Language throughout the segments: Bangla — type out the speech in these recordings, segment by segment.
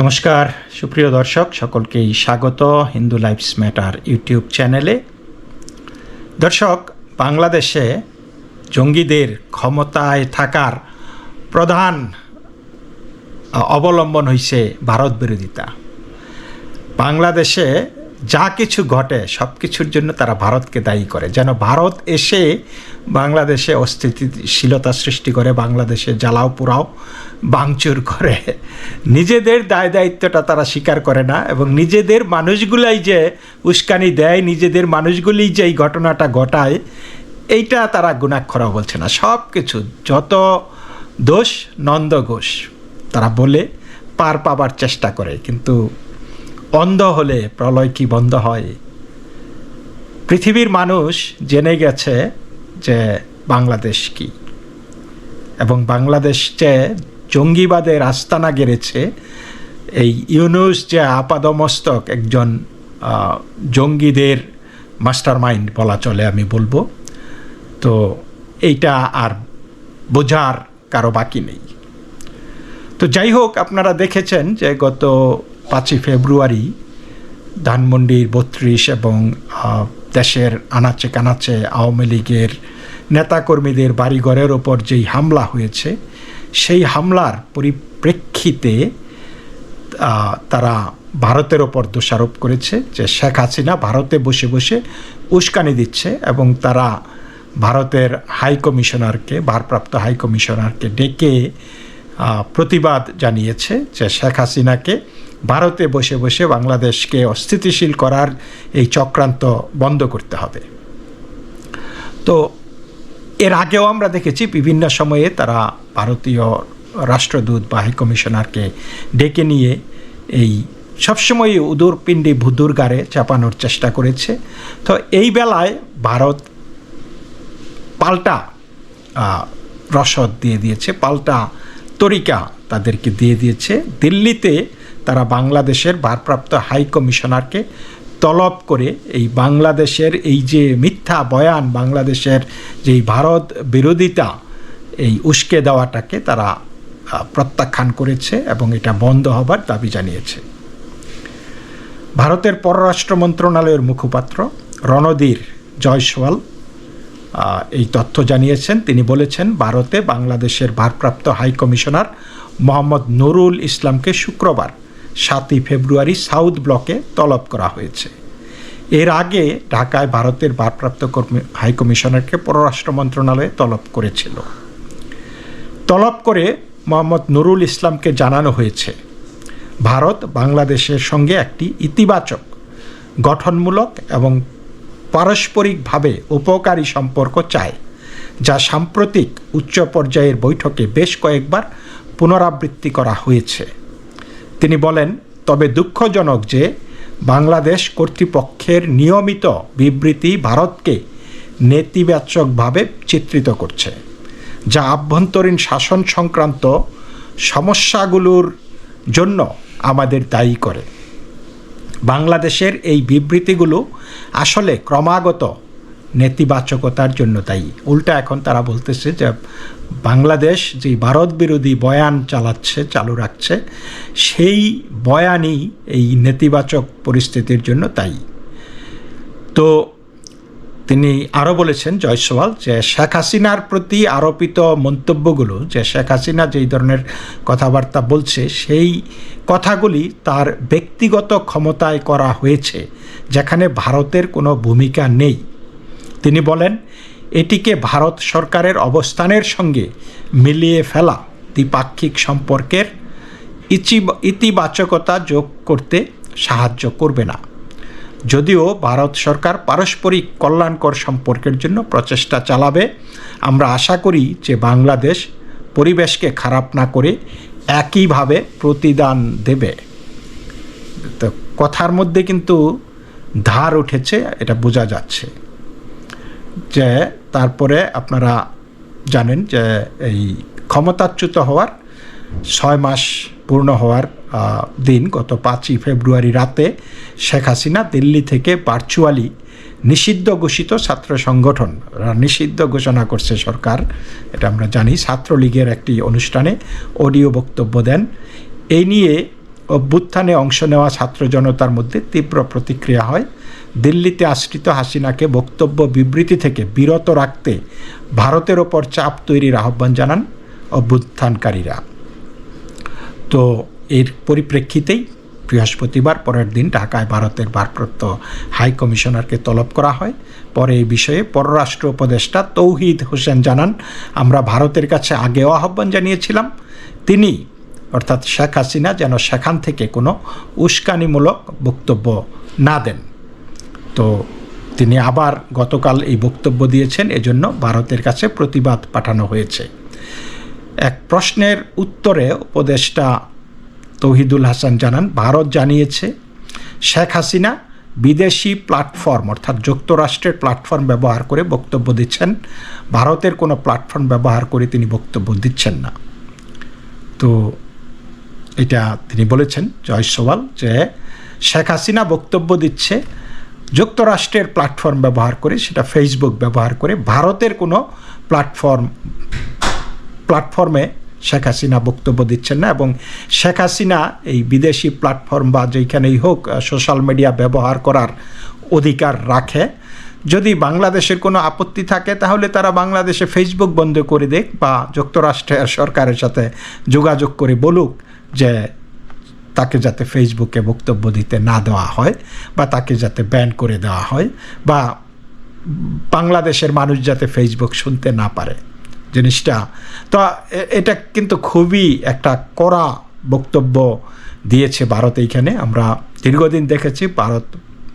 নমস্কার, সুপ্রিয় দর্শক, সকলকেই স্বাগত হিন্দু লাইফস ম্যাটার ইউটিউব চ্যানেলে। দর্শক, বাংলাদেশে জঙ্গিদের ক্ষমতায় থাকার প্রধান অবলম্বন হইছে ভারত বিরোধিতা। বাংলাদেশে যা কিছু ঘটে, সব কিছুর জন্য তারা ভারতকে দায়ী করে। যেন ভারত এসে বাংলাদেশে অস্থিতিশীলতা সৃষ্টি করে, বাংলাদেশে জ্বালাও পোড়াও বাংচুর করে। নিজেদের দায় দায়িত্বটা তারা স্বীকার করে না এবং নিজেদের মানুষগুলাই যে উস্কানি দেয়, নিজেদের মানুষগুলি যে এই ঘটনাটা ঘটায়, এইটা তারা গুণাক্ষরা বলছে না। সব কিছু, যত দোষ, নন্দ ঘোষ, তারা বলে পার পাবার চেষ্টা করে। কিন্তু অন্ধ হলে প্রলয় কি বন্ধ হয়? পৃথিবীর মানুষ জেনে গেছে যে বাংলাদেশ কি। এবং বাংলাদেশ যে জঙ্গিবাদের আস্তানা গেড়েছে, এই ইউনুস যে আপাদমস্তক একজন জঙ্গিদের মাস্টার মাইন্ড বলা চলে আমি বলব। তো এইটা আর বোঝার কারও বাকি নেই। তো যাই হোক, আপনারা দেখেছেন যে গত পাঁচই ফেব্রুয়ারি ধানমন্ডির বত্রিশ এবং দেশের আনাচে কানাচে আওয়ামী লীগের নেতাকর্মীদের বাড়িঘরের ওপর যেই হামলা হয়েছে, সেই হামলার পরিপ্রেক্ষিতে তারা ভারতের ওপর দোষারোপ করেছে যে শেখ হাসিনা ভারতে বসে বসে উস্কানি দিচ্ছে এবং তারা ভারতের হাই কমিশনারকে, ভারপ্রাপ্ত হাই কমিশনারকে ডেকে প্রতিবাদ জানিয়েছে যে শেখ হাসিনাকে ভারতে বসে বসে বাংলাদেশকে অস্থিতিশীল করার এই চক্রান্ত বন্ধ করতে হবে। তো এর আগেও আমরা দেখেছি বিভিন্ন সময়ে তারা ভারতীয় রাষ্ট্রদূত বা হাই কমিশনারকে ডেকে নিয়ে এই সবসময় উদুর পিণ্ডি ভুদুর গাড়ে চাপানোর চেষ্টা করেছে। তো এই বেলায় ভারত পাল্টা রসদ দিয়ে দিয়েছে, পাল্টা তরিকা তাদেরকে দিয়ে দিয়েছে। দিল্লিতে তারা বাংলাদেশের ভারপ্রাপ্ত হাই কমিশনারকে তলব করে এই বাংলাদেশের এই যে মিথ্যা বয়ান, বাংলাদেশের যেই ভারত বিরোধিতা, এই উস্কে দেওয়াটাকে তারা প্রত্যাখ্যান করেছে এবং এটা বন্ধ হবার দাবি জানিয়েছে। ভারতের পররাষ্ট্র মন্ত্রণালয়ের মুখপাত্র রণধীর জয়সওয়াল এই তথ্য জানিয়েছেন। তিনি বলেছেন, ভারতে বাংলাদেশের ভারপ্রাপ্ত হাই কমিশনার মোহাম্মদ নুরুল ইসলামকে শুক্রবার সাতই ফেব্রুয়ারি সাউথ ব্লকে তলব করা হয়েছে। এর আগে ঢাকায় ভারতের ভারপ্রাপ্ত কর্মী- হাই কমিশনারকে পররাষ্ট্র মন্ত্রণালয়ে তলব করেছিল। তলব করে মোহাম্মদ নুরুল ইসলামকে জানানো হয়েছে, ভারত বাংলাদেশের সঙ্গে একটি ইতিবাচক, গঠনমূলক এবং পারস্পরিকভাবে উপকারী সম্পর্ক চায়, যা সাম্প্রতিক উচ্চ পর্যায়ের বৈঠকে বেশ কয়েকবার পুনরাবৃত্তি করা হয়েছে। তিনি বলেন, তবে দুঃখজনক যে বাংলাদেশ কর্তৃপক্ষের নিয়মিত বিবৃতি ভারতকে নেতিবাচকভাবে চিত্রিত করছে, যা আভ্যন্তরীণ শাসন সংক্রান্ত সমস্যাগুলোর জন্য আমাদের দায়ী করে। বাংলাদেশের এই বিবৃতিগুলো আসলে ক্রমাগত নেতিবাচকতার জন্য দায়ী। উল্টা এখন তারা বলতেছে যে বাংলাদেশ যে ভারত বিরোধী বয়ান চালাচ্ছে, চালু রাখছে, সেই বয়ানই এই নেতিবাচক পরিস্থিতির জন্য দায়ী। তো তিনি আরও বলেছেন জয়সওয়াল যে শেখ হাসিনার প্রতি আরোপিত মন্তব্যগুলো, যে শেখ হাসিনা যেই ধরনের কথাবার্তা বলছে, সেই কথাগুলি তার ব্যক্তিগত ক্ষমতায় করা হয়েছে, যেখানে ভারতের কোনো ভূমিকা নেই। তিনি বলেন, এটিকে ভারত সরকারের অবস্থানের সঙ্গে মিলিয়ে ফেলা দ্বিপাক্ষিক সম্পর্কের ইতিবাচকতা যোগ করতে সাহায্য করবে না। যদিও ভারত সরকার পারস্পরিক কল্যাণকর সম্পর্কের জন্য প্রচেষ্টা চালাবে, আমরা আশা করি যে বাংলাদেশ পরিবেশকে খারাপ না করে একইভাবে প্রতিদান দেবে। তো কথার মধ্যে কিন্তু ধার উঠেছে, এটা বোঝা যাচ্ছে। যে তারপরে আপনারা জানেন যে এই ক্ষমতাচ্যুত হওয়ার ছয় মাস পূর্ণ হওয়ার দিন গত পাঁচই ফেব্রুয়ারি রাতে শেখ হাসিনা দিল্লি থেকে ভার্চুয়ালি নিষিদ্ধ ঘোষিত ছাত্র সংগঠন নিষিদ্ধ ঘোষণা করছে সরকার, এটা আমরা জানি, ছাত্রলীগের একটি অনুষ্ঠানে অডিও বক্তব্য দেন। এই নিয়ে অভ্যুত্থানে অংশ নেওয়া ছাত্র জনতার মধ্যে তীব্র প্রতিক্রিয়া হয়। দিল্লিতে আশ্রিত হাসিনাকে বক্তব্য বিবৃতি থেকে বিরত রাখতে ভারতের ওপর চাপ তৈরির আহ্বান জানান অভ্যুত্থানকারীরা। তো এর পরিপ্রেক্ষিতেই বৃহস্পতিবার পরের দিন ঢাকায় ভারতের ভারপ্রাপ্ত হাই কমিশনারকে তলব করা হয়। পরে এই বিষয়ে পররাষ্ট্র উপদেষ্টা তৌহিদ হোসেন জানান, আমরা ভারতের কাছে আগেও আহ্বান জানিয়েছিলাম। তিনি অর্থাৎ শেখ হাসিনা যেন সেখান থেকে কোনো উস্কানিমূলক বক্তব্য না দেন। তো তিনি আবার গতকাল এই বক্তব্য দিয়েছেন, এজন্য ভারতের কাছে প্রতিবাদ পাঠানো হয়েছে। এক প্রশ্নের উত্তরে উপদেষ্টা তৌহিদুল হাসান জানান, ভারত জানিয়েছে শেখ হাসিনা বিদেশি প্ল্যাটফর্ম অর্থাৎ যুক্তরাষ্ট্রের প্ল্যাটফর্ম ব্যবহার করে বক্তব্য দিচ্ছেন। ভারতের কোনো প্ল্যাটফর্ম ব্যবহার করে তিনি বক্তব্য দিচ্ছেন না। তো এটা তিনি বলেছেন জয় সোয়াল যে শেখ হাসিনা বক্তব্য দিচ্ছে যুক্তরাষ্ট্রের প্ল্যাটফর্ম ব্যবহার করে, সেটা ফেসবুক ব্যবহার করে, ভারতের কোনো প্ল্যাটফর্ম প্ল্যাটফর্মে শেখ হাসিনা বক্তব্য দিচ্ছেন না এবং শেখ হাসিনা এই বিদেশি প্ল্যাটফর্ম বা যেখানেই হোক সোশ্যাল মিডিয়া ব্যবহার করার অধিকার রাখে। যদি বাংলাদেশের কোনো আপত্তি থাকে, তাহলে তারা বাংলাদেশে ফেসবুক বন্ধ করে দেখ বা যুক্তরাষ্ট্রের সরকারের সাথে যোগাযোগ করে বলুক। যে তাকে যাতে ফেসবুকে বক্তব্য দিতে না দেওয়া হয় বা তাকে যাতে ব্যান করে দেওয়া হয় বা বাংলাদেশের মানুষ যাতে ফেসবুক শুনতে না পারে জিনিসটা। তো এটা কিন্তু খুবই একটা কড়া বক্তব্য দিয়েছে ভারত এইখানে। আমরা দীর্ঘদিন দেখেছি ভারত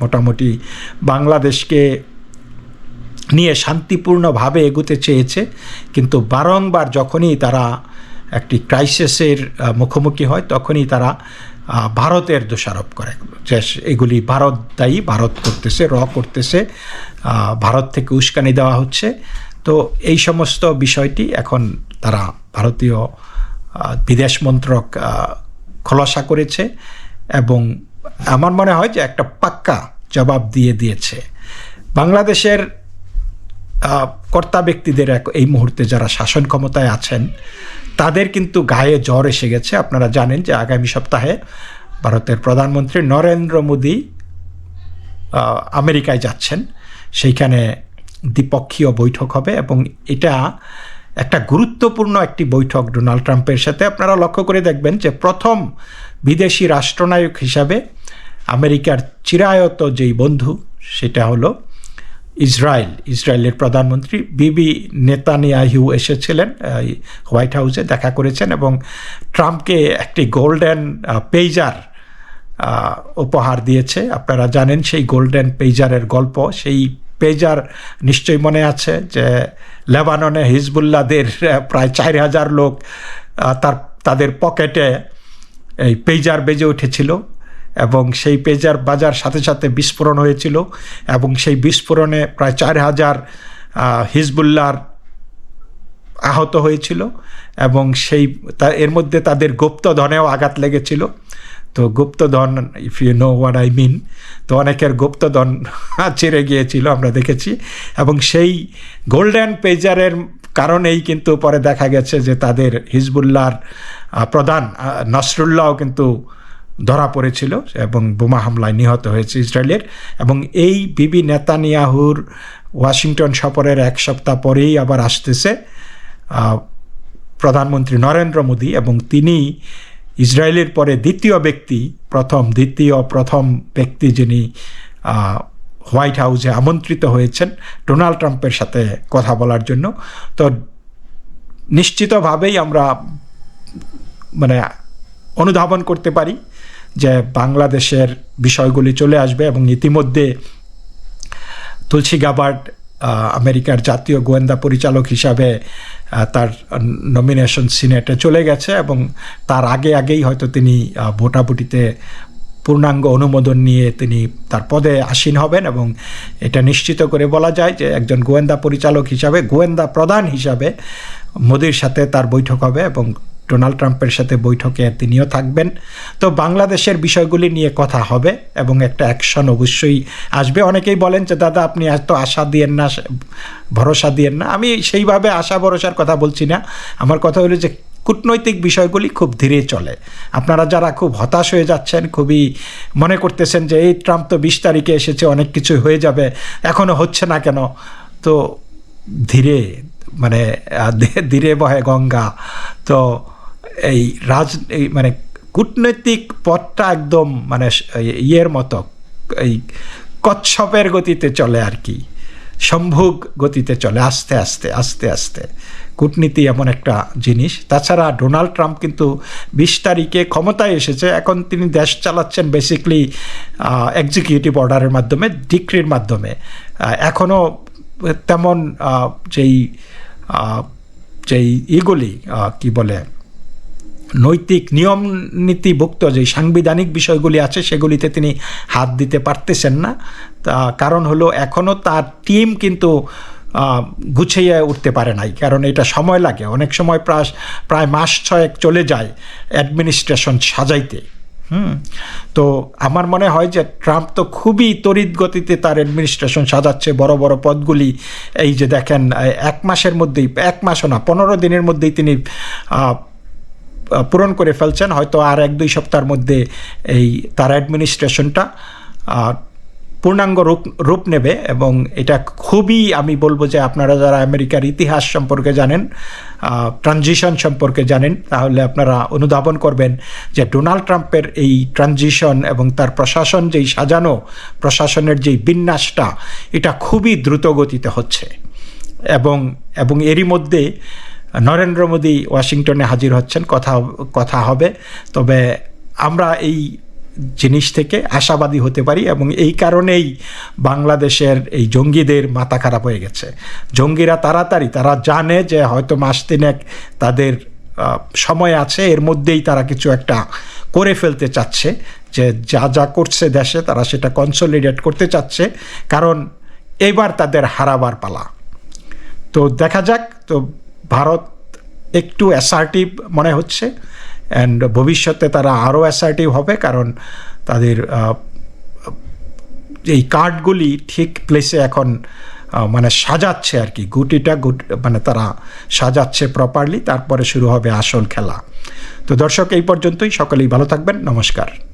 মোটামুটি বাংলাদেশকে নিয়ে শান্তিপূর্ণভাবে এগুতে চেয়েছে। কিন্তু বারংবার যখনই তারা একটি ক্রাইসিসের মুখোমুখি হয়, তখনই তারা ভারতের দোষারোপ করে। যে এগুলি ভারত দায়ী, ভারত করতেছে, র করতেছে ভারত থেকে উস্কানি দেওয়া হচ্ছে। তো এই সমস্ত বিষয়টি এখন তারা ভারতীয় বিদেশ মন্ত্রক খোলাসা করেছে এবং আমার মনে হয় যে একটা পাক্কা জবাব দিয়ে দিয়েছে। বাংলাদেশের কর্তা ব্যক্তিদের এই মুহূর্তে যারা শাসন ক্ষমতায় আছেন তাদের কিন্তু গায়ে জ্বর এসে গেছে। আপনারা জানেন যে আগামী সপ্তাহে ভারতের প্রধানমন্ত্রী নরেন্দ্র মোদী আমেরিকায় যাচ্ছেন। সেইখানে দ্বিপক্ষীয় বৈঠক হবে এবং এটা একটা গুরুত্বপূর্ণ একটি বৈঠক ডোনাল্ড ট্রাম্পের সাথে। আপনারা লক্ষ্য করে দেখবেন যে প্রথম বিদেশি রাষ্ট্রনায়ক হিসাবে আমেরিকার চিরায়ত যেই বন্ধু, সেটা হলো ইসরায়েল ইসরায়েলের প্রধানমন্ত্রী বিবি নেতানিয়াহু এসেছিলেন হোয়াইট হাউসে দেখা করেছেন এবং ট্রাম্পকে একটি গোল্ডেন আহ, উপহার দিয়েছে। আপনারা জানেন সেই গোল্ডেন পেজারের গল্প। সেই পেজার নিশ্চয়ই মনে আছে যে লেবাননে হিজবুল্লাদের প্রায় চার হাজার লোক তার তাদের পকেটে এই পেজার বেজে উঠেছিল। এবং সেই পেজার বাজার সাথে সাথে বিস্ফোরণ হয়েছিল এবং সেই বিস্ফোরণে প্রায় চার হাজার আহ, হিজবুল্লাহর আহত হয়েছিল এবং সেই এর মধ্যে তাদের গুপ্তধনেও আঘাত লেগেছিল। তো গুপ্তধন if you know what I mean তো অনেকের গুপ্তধন ছেড়ে গিয়েছিল আমরা দেখেছি। এবং সেই গোল্ডেন পেজারের কারণেই কিন্তু পরে দেখা গেছে যে তাদের হিজবুল্লাহর আহ, প্রধান আহ, নসরুল্লাহও কিন্তু ধরা পড়েছিল এবং বোমা হামলায় নিহত হয়েছে ইসরায়েলের এবং এই বিবি নেতানিয়াহুর ওয়াশিংটন সফরের এক সপ্তাহ পরেই আবার আসতেছে প্রধানমন্ত্রী নরেন্দ্র মোদী এবং তিনি ইসরায়েলের পরে দ্বিতীয় ব্যক্তি, প্রথম, দ্বিতীয়, প্রথম ব্যক্তি যিনি হোয়াইট হাউসে আমন্ত্রিত হয়েছেন ডোনাল্ড ট্রাম্পের সাথে কথা বলার জন্য। তো নিশ্চিতভাবেই আমরা মানে অনুধাবন করতে পারি যে বাংলাদেশের বিষয়গুলি চলে আসবে এবং ইতিমধ্যে তুলসী গাবার্ড আমেরিকার জাতীয় গোয়েন্দা পরিচালক হিসাবে তার নমিনেশন সিনেটে চলে গেছে এবং তার আগে আগেই হয়তো তিনি ভোটাভুটিতে পূর্ণাঙ্গ অনুমোদন নিয়ে তিনি তার পদে আসীন হবেন এবং এটা নিশ্চিত করে বলা যায় যে একজন গোয়েন্দা পরিচালক হিসাবে, গোয়েন্দা প্রধান হিসাবে মোদির সাথে তার বৈঠক হবে এবং ডোনাল্ড ট্রাম্পের সাথে বৈঠকে তিনিও থাকবেন। তো বাংলাদেশের বিষয়গুলি নিয়ে কথা হবে এবং একটা অ্যাকশন অবশ্যই আসবে। অনেকেই বলেন যে, দাদা, আপনি এত আশা দিয়েন না ভরসা দিয়েন না। আমি সেইভাবে আশা ভরসার কথা বলছি না। আমার কথা হলো যে, কূটনৈতিক বিষয়গুলি খুব ধীরে চলে। আপনারা যারা খুব হতাশ হয়ে যাচ্ছেন, খুবই মনে করতেছেন যে, এই ট্রাম্প তো বিশ তারিখে এসেছে, অনেক কিছু হয়ে যাবে এখনও হচ্ছে না কেন? তো ধীরে মানে ধীরে বহে গঙ্গা। তো এই রাজ মানে কূটনৈতিক পথটা একদম মানে ইয়ের মতো, এই কচ্ছপের গতিতে চলে আর কি, সম্ভোগ গতিতে চলে, আস্তে আস্তে আস্তে আস্তে। কূটনীতি এমন একটা জিনিস। তাছাড়া ডোনাল্ড ট্রাম্প কিন্তু বিশ তারিখে ক্ষমতায় এসেছে। এখন তিনি দেশ চালাচ্ছেন বেসিকলি এক্সিকিউটিভ অর্ডারের মাধ্যমে ডিক্রির মাধ্যমে। এখনও তেমন যেই যেই ইগুলি কি বলে নৈতিক নিয়ম নীতিভুক্ত যে সাংবিধানিক বিষয়গুলি আছে সেগুলিতে তিনি হাত দিতে পারতেছেন না। তা কারণ হলো এখনও তার টিম কিন্তু গুছিয়ে উঠতে পারে নাই। কারণ এটা সময় লাগে। অনেক সময় প্রায় প্রায় মাস ছয়েক চলে যায় অ্যাডমিনিস্ট্রেশন সাজাইতে। হুম? তো আমার মনে হয় যে ট্রাম্প তো খুবই তড়িৎ গতিতে তার অ্যাডমিনিস্ট্রেশন সাজাচ্ছে বড় বড় পদগুলি। এই যে দেখেন এক মাসের মধ্যেই, এক মাসও না, পনেরো দিনের মধ্যেই তিনি পূরণ করে ফেলছেন, হয়তো আর এক দুই সপ্তাহের মধ্যে এই তার অ্যাডমিনিস্ট্রেশনটা পূর্ণাঙ্গ রূপ রূপ নেবে এবং এটা খুবই আমি বলব যে আপনারা যারা আমেরিকার ইতিহাস সম্পর্কে জানেন ট্রানজিশন সম্পর্কে জানেন, তাহলে আপনারা অনুধাবন করবেন যে ডোনাল্ড ট্রাম্পের এই ট্রানজিশন এবং তার প্রশাসন যেই সাজানো, প্রশাসনের যেই বিন্যাসটা, এটা খুবই দ্রুতগতিতে হচ্ছে এবং এবং এরই মধ্যে নরেন্দ্র মোদী ওয়াশিংটনে হাজির হচ্ছেন, কথা কথা হবে। তবে আমরা এই জিনিস থেকে আশাবাদী হতে পারি এবং এই কারণেই বাংলাদেশের এই জঙ্গিদের মাথা খারাপ হয়ে গেছে। জঙ্গিরা তাড়াতাড়ি, তারা জানে যে হয়তো মাস তিনেক তাদের সময় আছে, এর মধ্যেই তারা কিছু একটা করে ফেলতে চাচ্ছে, যে যা যা করছে দেশে তারা সেটা কনসলিডেট করতে চাচ্ছে, কারণ এবার তাদের হারাবার পালা। তো দেখা যাক, তো ভারত একটু অ্যাসার্টিভ মনে হচ্ছে অ্যান্ড ভবিষ্যতে তারা আরও অ্যাসার্টিভ হবে কারণ তাদের এই কার্ডগুলি ঠিক প্লেসে এখন মানে সাজাচ্ছে আর কি। গুটিটা গুট মানে তারা সাজাচ্ছে প্রপারলি তারপরে শুরু হবে আসল খেলা। তো দর্শক, এই পর্যন্তই। সকলেই ভালো থাকবেন। নমস্কার।